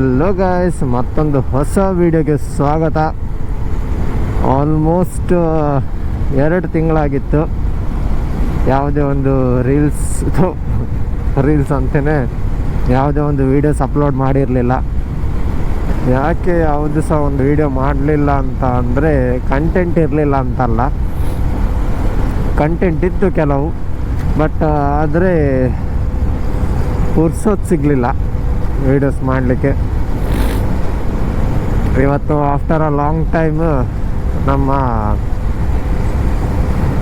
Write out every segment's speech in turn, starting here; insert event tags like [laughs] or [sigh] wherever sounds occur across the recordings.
Hello guys ಮತ್ತೊಂದು ಹೊಸ ವಿಡಿಯೋಗೆ ಸ್ವಾಗತ. ಆಲ್ಮೋಸ್ಟ್ ಎರಡು ತಿಂಗಳಾಗಿತ್ತು. ಯಾವುದೇ ಒಂದು ರೀಲ್ಸ್ ರೀಲ್ಸ್ ಅಂತೇ ಯಾವುದೇ ಒಂದು ವೀಡಿಯೋಸ್ ಅಪ್ಲೋಡ್ ಮಾಡಿರಲಿಲ್ಲ. ಯಾಕೆ ಯಾವುದು ಸಹ ಒಂದು ವಿಡಿಯೋ ಮಾಡಲಿಲ್ಲ ಅಂತ ಅಂದರೆ ಕಂಟೆಂಟ್ ಇರಲಿಲ್ಲ ಅಂತಲ್ಲ. ಕಂಟೆಂಟ್ ಇತ್ತು ಕೆಲವು ಬಟ್ ಆದರೆ ಪುರ್ಸೋದು ಸಿಗಲಿಲ್ಲ. ವೀಡಿಯೋಸ್ ಮಾಡಲಿಕ್ಕೆ. ಇವತ್ತು ಆಫ್ಟರ್ ಅ ಲಾಂಗ್ ಟೈಮ್ ನಮ್ಮ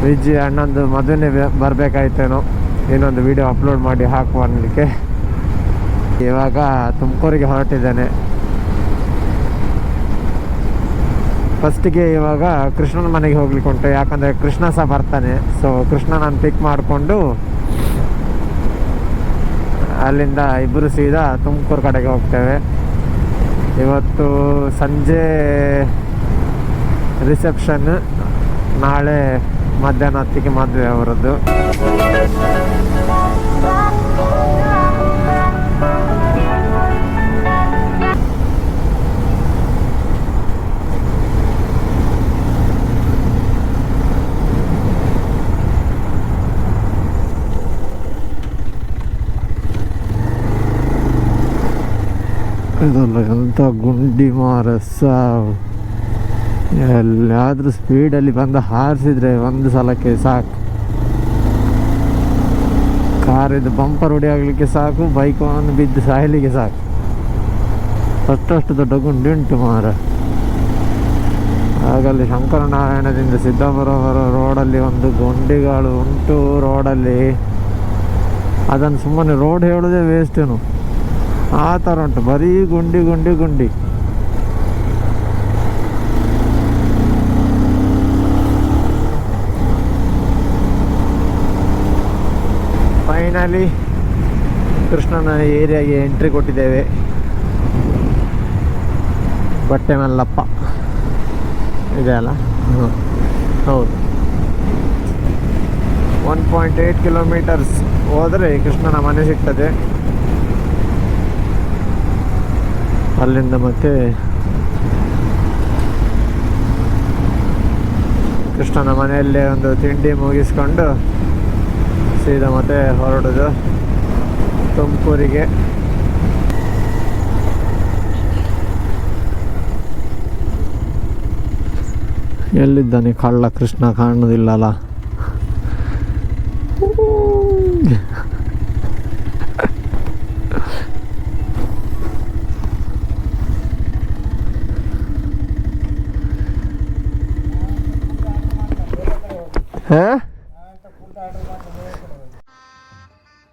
ವಿಜಿ ಅಣ್ಣಂದು ಮದುವೆ ಬರಬೇಕಾಯ್ತೇನೋ. ಇನ್ನೊಂದು ವಿಡಿಯೋ ಅಪ್ಲೋಡ್ ಮಾಡಿ ಹಾಕುವ ಅನ್ನಲಿಕ್ಕೆ ಇವಾಗ ತುಮಕೂರಿಗೆ ಹೊರಟಿದ್ದೇನೆ. ಫಸ್ಟಿಗೆ ಇವಾಗ ಕೃಷ್ಣನ ಮನೆಗೆ ಹೋಗ್ಲಿಕ್ಕೆ ಉಂಟು. ಯಾಕಂದರೆ ಕೃಷ್ಣ ಸಹ ಬರ್ತಾನೆ. ಸೊ ಕೃಷ್ಣನ ಪಿಕ್ ಮಾಡಿಕೊಂಡು ಅಲ್ಲಿಂದ ಇಬ್ಬರು ಸೀದಾ ತುಮಕೂರು ಕಡೆಗೆ ಹೋಗ್ತೇವೆ. ಇವತ್ತು ಸಂಜೆ ರಿಸೆಪ್ಷನ್ ನಾಳೆ ಮಧ್ಯಾಹ್ನ ಹತ್ತಿಗೆ ಮದುವೆ ಅವರದ್ದು. ಇದಲ್ಲ ಎಂಥ ಗುಂಡಿ ಮಾರ, ಸಾವು. ಸ್ಪೀಡ್ ಸ್ಪೀಡಲ್ಲಿ ಬಂದು ಹಾರಿಸಿದ್ರೆ ಒಂದು ಸಲಕ್ಕೆ ಸಾಕು. ಕಾರಿದ್ದು ಬಂಪರ್ ಆಗಲಿಕ್ಕೆ ಸಾಕು ಬೈಕ್ ಒಂದು ಬಿದ್ದು ಸಾಯಲಿಕ್ಕೆ ಸಾಕು. ಅಷ್ಟಷ್ಟು ದೊಡ್ಡ ಗುಂಡಿ ಉಂಟು ಮಾರ. ಹಾಗಲ್ಲಿ ಶಂಕರನಾರಾಯಣದಿಂದ ಸಿದ್ದಾಪುರ ಬರೋ ರೋಡಲ್ಲಿ ಒಂದು ಗುಂಡಿಗಳು ಉಂಟು ರೋಡಲ್ಲಿ. ಅದನ್ನು ಸುಮ್ಮನೆ ರೋಡ್ ಹೇಳೋದೇ ವೇಸ್ಟೇನು ಆ ಥರ ಉಂಟು. ಬರೀ ಗುಂಡಿ ಗುಂಡಿ ಗುಂಡಿ. ಫೈನಲಿ ಕೃಷ್ಣನ ಏರಿಯಾಗೆ ಎಂಟ್ರಿ ಕೊಟ್ಟಿದ್ದೇವೆ. ಬಟ್ಟೆ ಮಲ್ಲಪ್ಪ. ಇದೆ ಅಲ್ಲ? ಹ್ಞೂ ಹೌದು. ಒನ್ ಪಾಯಿಂಟ್ ಏಯ್ಟ್ ಕಿಲೋಮೀಟರ್ಸ್ ಹೋದರೆ ಕೃಷ್ಣನ ಮನೆ ಸಿಗ್ತದೆ. ಅಲ್ಲಿಂದ ಮತ್ತೆ ಕೃಷ್ಣನ ಮನೆಯಲ್ಲೇ ಒಂದು ತಿಂಡಿ ಮುಗಿಸ್ಕೊಂಡು ಸೀದಾ ಮತ್ತೆ ಹೊರಡೋದು ತುಮಕೂರಿಗೆ. ಎಲ್ಲಿದ್ದಾನೆ ಕಳ್ಳ ಕೃಷ್ಣ ಕಾಣುವುದಿಲ್ಲಲ್ಲ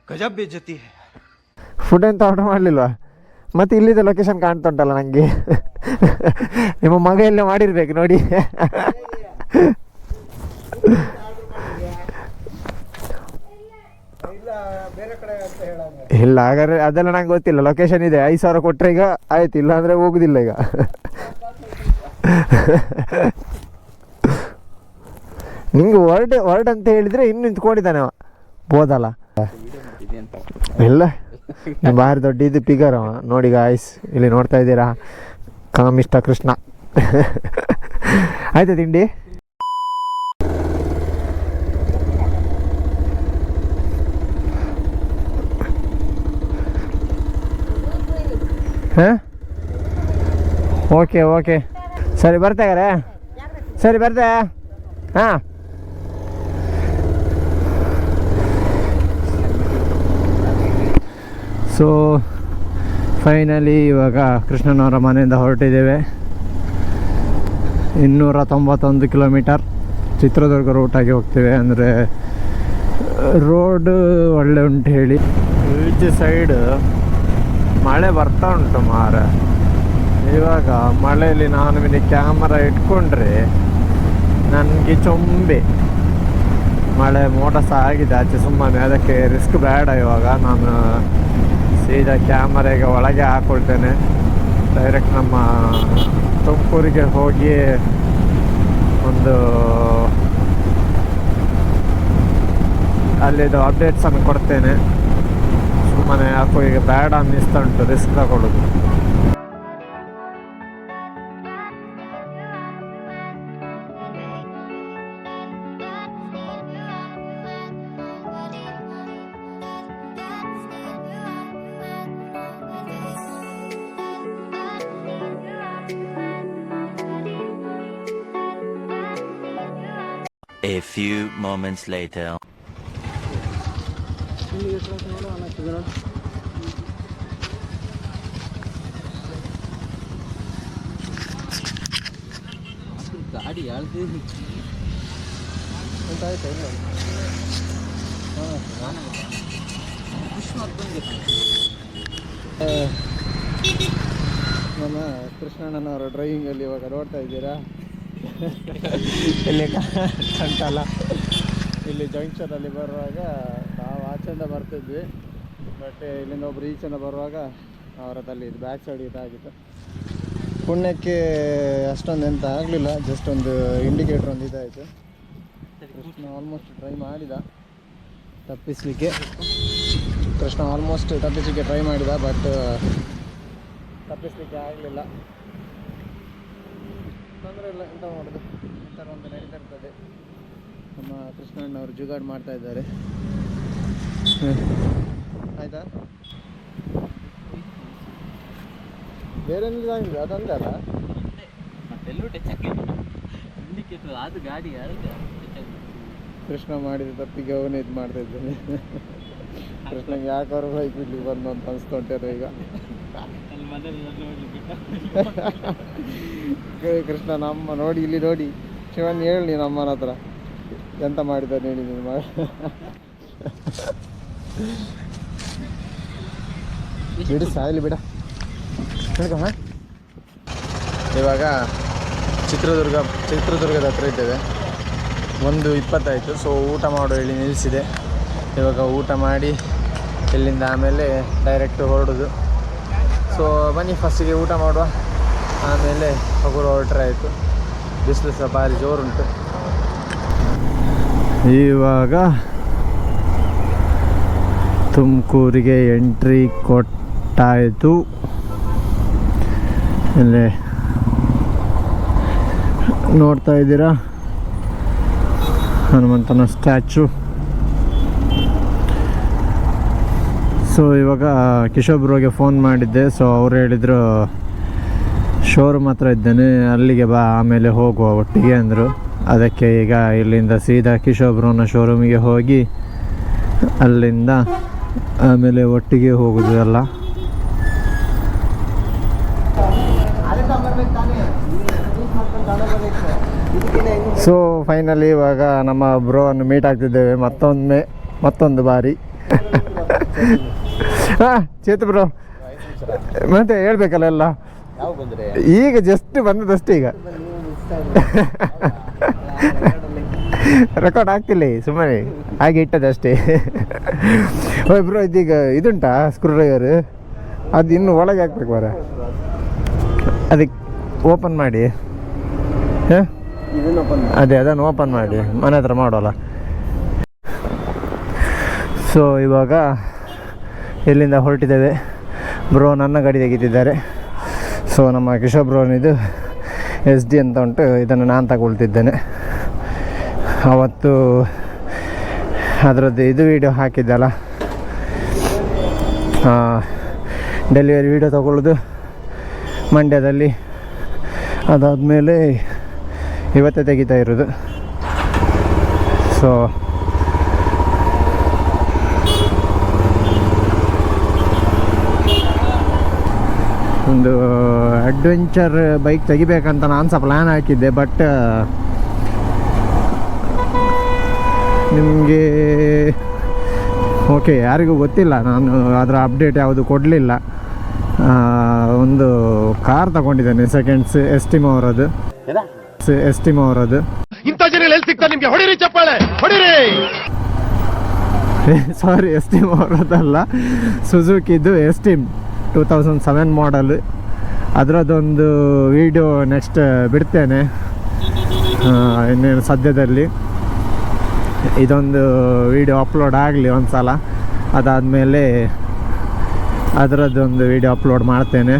ಗಜಬ್ ಬೇಜತಿ ಫುಡ್ ಎಂತ ಆರ್ಡರ್ ಮಾಡ್ಲಿಲ್ವಾ? ಮತ್ತೆ ಇಲ್ಲಿದ್ದ ಲೊಕೇಶನ್ ಕಾಣ್ತಾ ಉಂಟಲ್ಲ ನನಗೆ ನಿಮ್ಮ ಮಗ ಎಲ್ಲ ಮಾಡಿರ್ಬೇಕು ನೋಡಿ. ಇಲ್ಲ ಹಾಗಾದ್ರೆ ಅದೆಲ್ಲ ನಂಗೆ ಗೊತ್ತಿಲ್ಲ. ಲೊಕೇಶನ್ ಇದೆ. ಐದು ಸಾವಿರ ಕೊಟ್ಟರೆ ಈಗ ಆಯ್ತು. ಇಲ್ಲ ಅಂದರೆ ಹೋಗುದಿಲ್ಲ ಈಗ. ನಿಂಗೆ ವರ್ಡ್ ವರ್ಡ್ ಅಂತ ಹೇಳಿದ್ರೆ ಇನ್ನು ನಿಂತ್ಕೊಂಡಿದ್ದಾನೆ ಅವ. ಬೋದಲ್ಲ ಇಲ್ಲ. ಭಾರಿ ದೊಡ್ಡ ಇದು ಪಿಗರ್ ಅವ. ನೋಡಿ ಗಾಯ್ಸ್ ಇಲ್ಲಿ ನೋಡ್ತಾ ಇದ್ದೀರಾ? ಕಾಮಿಷ್ಟ ಕೃಷ್ಣ. ಆಯ್ತಾ ತಿಂಡಿ? ಹಾಂ? ಓಕೆ ಓಕೆ ಸರಿ ಬರ್ತಾಗಾರೆ ಸರಿ, ಬರ್ತೆ. ಹಾಂ. ಸೊ ಫೈನಲಿ ಇವಾಗ ಕೃಷ್ಣನವರ ಮನೆಯಿಂದ ಹೊರಟಿದ್ದೇವೆ. ಇನ್ನೂರ ತೊಂಬತ್ತೊಂದು ಕಿಲೋಮೀಟರ್ ಚಿತ್ರದುರ್ಗ ರೂಟಾಗಿ ಹೋಗ್ತೇವೆ. ಅಂದರೆ ರೋಡ್ ಒಳ್ಳೆ ಉಂಟು ಹೇಳಿ. ಈಚೆ ಸೈಡ್ ಮಳೆ ಬರ್ತಾ ಉಂಟು ಮಾರ. ಇವಾಗ ಮಳೆಯಲ್ಲಿ ನಾನು ಇಲ್ಲಿ ಕ್ಯಾಮರಾ ಇಟ್ಕೊಂಡ್ರೆ ನನಗೆ ಚೊಂಬೆ. ಮಳೆ ಮೋಡ ಸಹ ಆಗಿದೆ. ಆಚೆ ಸುಮ್ಮನೆ ಅದಕ್ಕೆ ರಿಸ್ಕ್ ಬೇಡ ಇವಾಗ. ನಾನು ಸೀದಾ ಕ್ಯಾಮರಾಗೆ ಒಳಗೆ ಹಾಕೊಳ್ತೇನೆ. ಡೈರೆಕ್ಟ್ ನಮ್ಮ ತುಮಕೂರಿಗೆ ಹೋಗಿ ಒಂದು ಅಲ್ಲಿದು ಅಪ್ಡೇಟ್ಸನ್ನು ಕೊಡ್ತೇನೆ. ಸುಮ್ಮನೆ ಯಾಕೋ ಈಗ ಬೇಡ ಅನ್ನಿಸ್ತಾ ಉಂಟು ರಿಸ್ಕ್ ತಗೊಳ್ಳೋದು. A few moments later. ಗಾಡಿ ಯಾಳ್ದು ನಮ್ಮ ಕೃಷ್ಣಣ್ಣನವರ ಡ್ರೈವಿಂಗಲ್ಲಿ ಇವಾಗ ನೋಡ್ತಾ ಇದ್ದೀರಾ ಇಲ್ಲಿ ಕಂಟಲ್ಲ ಇಲ್ಲಿ ಜಂಕ್ಷನಲ್ಲಿ ಬರುವಾಗ ನಾವು ಆಚೆಯಿಂದ ಬರ್ತಿದ್ವಿ. ಬಟ್ ಇಲ್ಲಿಂದ ಒಬ್ರು ಈಚೆಯಿಂದ ಬರುವಾಗ ಅವರದಲ್ಲಿ ಇದು ಬ್ಯಾಕ್ ಸೈಡ್ ಇದಾಗಿತ್ತು. ಪುಣ್ಯಕ್ಕೆ ಅಷ್ಟೊಂದು ಎಂತ ಆಗಲಿಲ್ಲ ಜಸ್ಟ್ ಒಂದು ಇಂಡಿಕೇಟ್ರ್ ಒಂದು ಇದಾಯಿತು. ಕೃಷ್ಣ ಆಲ್ಮೋಸ್ಟ್ ಟ್ರೈ ಮಾಡಿದ. ತಪ್ಪಿಸಲಿಕ್ಕೆ. ಕೃಷ್ಣ ಆಲ್ಮೋಸ್ಟ್ ತಪ್ಪಿಸಲಿಕ್ಕೆ ಟ್ರೈ ಮಾಡಿದ ಬಟ್ ತಪ್ಪಿಸಲಿಕ್ಕೆ ಆಗಲಿಲ್ಲ. ತೊಂದರೆ ಇಲ್ಲ ಎಂತ ಮಾಡೋದು? ಈ ಥರ ಒಂದು ನಡೀತಾ ಇರ್ತದೆ ನಮ್ಮ ಕೃಷ್ಣಣ್ಣವರು ಜುಗಾಡ್ ಮಾಡ್ತಾ ಇದ್ದಾರೆ. ಆಯ್ತಾ? ಬೇರೆ ಏನಿಲ್ಲ ಅದೊಂದೇ ಅಲ್ಲ? ಮತ್ತೆಲ್ಲೂ ಟಚ್ ಅದು ಗಾಡಿ ಯಾರು ಕೃಷ್ಣ ಮಾಡಿದ ತಪ್ಪಿಗೆ ಅವನೇ ಇದು ಮಾಡ್ತಾ ಇದ್ದಾನೆ. [laughs] ಕೃಷ್ಣ ಯಾಕಾರು ಬೈಕ್ ಬಿಡ್ಲಿಕ್ಕೆ ಬಂದು ಅಂತ ಅನ್ಸ್ಕೊಂತಾರೆ ಈಗ. [laughs] ಕೃಷ್ಣ, ನಮ್ಮ ನೋಡಿ, ಇಲ್ಲಿ ನೋಡಿ. ಶಿವನ್ ಹೇಳಿ ನೀನು ಅಮ್ಮನ ಹತ್ರ. ಎಂತ ಮಾಡಿದ್ದಾರೆ ಹೇಳಿ ನೀನು ಮಾಡಿ. ಬಿಡು, ಸಾಯಲಿ ಬಿಡ? ಇವಾಗ ಚಿತ್ರದುರ್ಗ, ಚಿತ್ರದುರ್ಗದ ಹತ್ರ ಇದ್ದೇವೆ. ಒಂದು ಇಪ್ಪತ್ತಾಯಿತು ಸೊ ಊಟ ಮಾಡೋ ಹೇಳಿ ನಿಲ್ಲಿಸಿದೆ. ಇವಾಗ ಊಟ ಮಾಡಿ ಇಲ್ಲಿಂದ ಆಮೇಲೆ ಡೈರೆಕ್ಟ್ ಹೊರಡೋದು. ಸೊ ಬನ್ನಿ ಫಸ್ಟಿಗೆ ಊಟ ಮಾಡುವ. ಆಮೇಲೆ ಹಗುರು ಹೊರಟ್ರೆ ಆಯಿತು. ಬಿಸಿಲು ಸಹ ಭಾರಿ ಜೋರುಂಟು. ಇವಾಗ ತುಮಕೂರಿಗೆ ಎಂಟ್ರಿ ಕೊಟ್ಟಾಯಿತು. ಇಲ್ಲಿ ನೋಡ್ತಾ ಇದ್ದೀರಾ? ಹನುಮಂತನ ಸ್ಟ್ಯಾಚು. ಸೊ ಇವಾಗ ಕಿಶೋರ್ ಫೋನ್ ಮಾಡಿದ್ದೆ. ಸೊ ಅವ್ರು ಹೇಳಿದರು ಶೋರೂಮ್ ಹತ್ರ ಇದ್ದೇನೆ, ಅಲ್ಲಿಗೆ ಬಾ, ಆಮೇಲೆ ಹೋಗುವ ಒಟ್ಟಿಗೆ, ಅಂದರು. ಅದಕ್ಕೆ ಈಗ ಇಲ್ಲಿಂದ ಸೀದಾ ಕಿಶೋರ್ ಬ್ರೋನ ಶೋರೂಮಿಗೆ ಹೋಗಿ, ಅಲ್ಲಿಂದ ಆಮೇಲೆ ಒಟ್ಟಿಗೆ ಹೋಗುದು ಎಲ್ಲ. ಸೊ ಫೈನಲಿ ಇವಾಗ ನಮ್ಮ ಬ್ರೋ ಅನ್ನು ಮೀಟ್ ಆಗ್ತಿದ್ದೇವೆ ಮತ್ತೊಮ್ಮೆ, ಮತ್ತೊಂದು ಬಾರಿ. [laughs] ಹಾಂ, ಚೇತು ಬ್ರೋ ಮತ್ತೆ ಹೇಳ್ಬೇಕಲ್ಲ ಎಲ್ಲ? ಈಗ ಜಸ್ಟ್ ಬಂದದಷ್ಟೇ ಈಗ. ರೆಕಾರ್ಡ್ ಆಗ್ತಿಲ್ಲ ಸುಮ್ಮನೆ ಹಾಗೆ ಇಟ್ಟದಷ್ಟೇ. ಓ ಬ್ರೋ ಇದೀಗ ಇದುಂಟಾ ಸ್ಕ್ರೂ ಡ್ರೈವರ್ ಅದು ಇನ್ನು ಒಳಗೆ ಹಾಕ್ಬೇಕು ಬರ ಅದಕ್ಕೆ ಓಪನ್ ಮಾಡಿ. ಹಾಂ? ಅದೇ, ಅದನ್ನು ಓಪನ್ ಮಾಡಿ. ಮನೆ ಹತ್ರ ಮಾಡೋಲ್ಲ. ಸೊ ಇವಾಗ ಇಲ್ಲಿಂದ ಹೊರಟಿದ್ದೇವೆ? ಬ್ರೋ ನನ್ನ ಗಾಡಿ ತೆಗಿತಿದ್ದಾರೆ. ಸೊ ನಮ್ಮ ಕಿಶೋರ್ ಬ್ರೋನಿದು ಎಸ್ ಡಿ ಅಂತ ಉಂಟು. ಇದನ್ನು ನಾನು ತಗೊಳ್ತಿದ್ದೇನೆ. ಅವತ್ತು ಅದರದ್ದು ಇದು ವಿಡಿಯೋ ಹಾಕಿದ್ದಲ್ಲ. ಡೆಲಿವರಿ ವೀಡಿಯೋ ತಗೊಳ್ಳೋದು ಮಂಡ್ಯದಲ್ಲಿ. ಅದಾದಮೇಲೆ ಇವತ್ತೇ ತೆಗಿತಾ ಇರೋದು. ಸೊ ಒಂದು ಅಡ್ವೆಂಚರ್ ಬೈಕ್ ತೆಗಿಬೇಕಂತ ನಾನು ಸಹ ಪ್ಲ್ಯಾನ್ ಹಾಕಿದ್ದೆ ಬಟ್ ನಿಮಗೆ ಓಕೆ ಯಾರಿಗೂ ಗೊತ್ತಿಲ್ಲ ನಾನು ಅದರ ಅಪ್ಡೇಟ್ ಯಾವುದು ಕೊಡಲಿಲ್ಲ. ಒಂದು ಕಾರ್ ತಗೊಂಡಿದ್ದೇನೆ ಸೆಕೆಂಡ್ಸ್ ಎಸ್ಟಿಮ್ ಅವರದ್ದು. ಎಸ್ಟಿಮ್ ಅವರದ್ದು. ಇಂಥ ಜನ ಎಲ್ಲಿ ಸಿಗ್ತಾರೆ ನಿಮ್ಗೆ? ಹೊಡಿರಿ ಚಪ್ಪಾಳೆ! ಹೊಡಿರಿ! ಸಾರಿ ಎಸ್ಟಿಮ್ ಅವರದ್ದಲ್ಲ. ಸುಜುಕಿದ್ದು Esteem two thousand seven model ಅದರದ್ದೊಂದು video next ಬಿಡ್ತೇನೆ. ಇನ್ನೇನು ಸದ್ಯದಲ್ಲಿ. ಇದೊಂದು ವಿಡಿಯೋ ಅಪ್ಲೋಡ್ ಆಗಲಿ ಒಂದು ಸಲ ಅದಾದಮೇಲೆ ಅದರದ್ದೊಂದು ವಿಡಿಯೋ ಅಪ್ಲೋಡ್ ಮಾಡ್ತೇನೆ.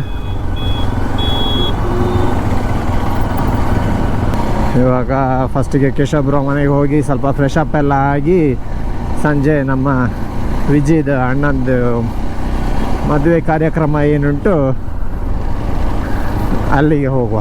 ಇವಾಗ ಫಸ್ಟಿಗೆ ಕೇಶಬ್ರೋ ಮನೆಗೆ ಹೋಗಿ ಸ್ವಲ್ಪ ಫ್ರೆಶ್ ಅಪ್ ಎಲ್ಲ ಆಗಿ ಸಂಜೆ ನಮ್ಮ ವಿಜಿದ ಅಣ್ಣಂದು ಮದುವೆ ಕಾರ್ಯಕ್ರಮ ಏನುಂಟು ಅಲ್ಲಿಗೆ ಹೋಗುವ.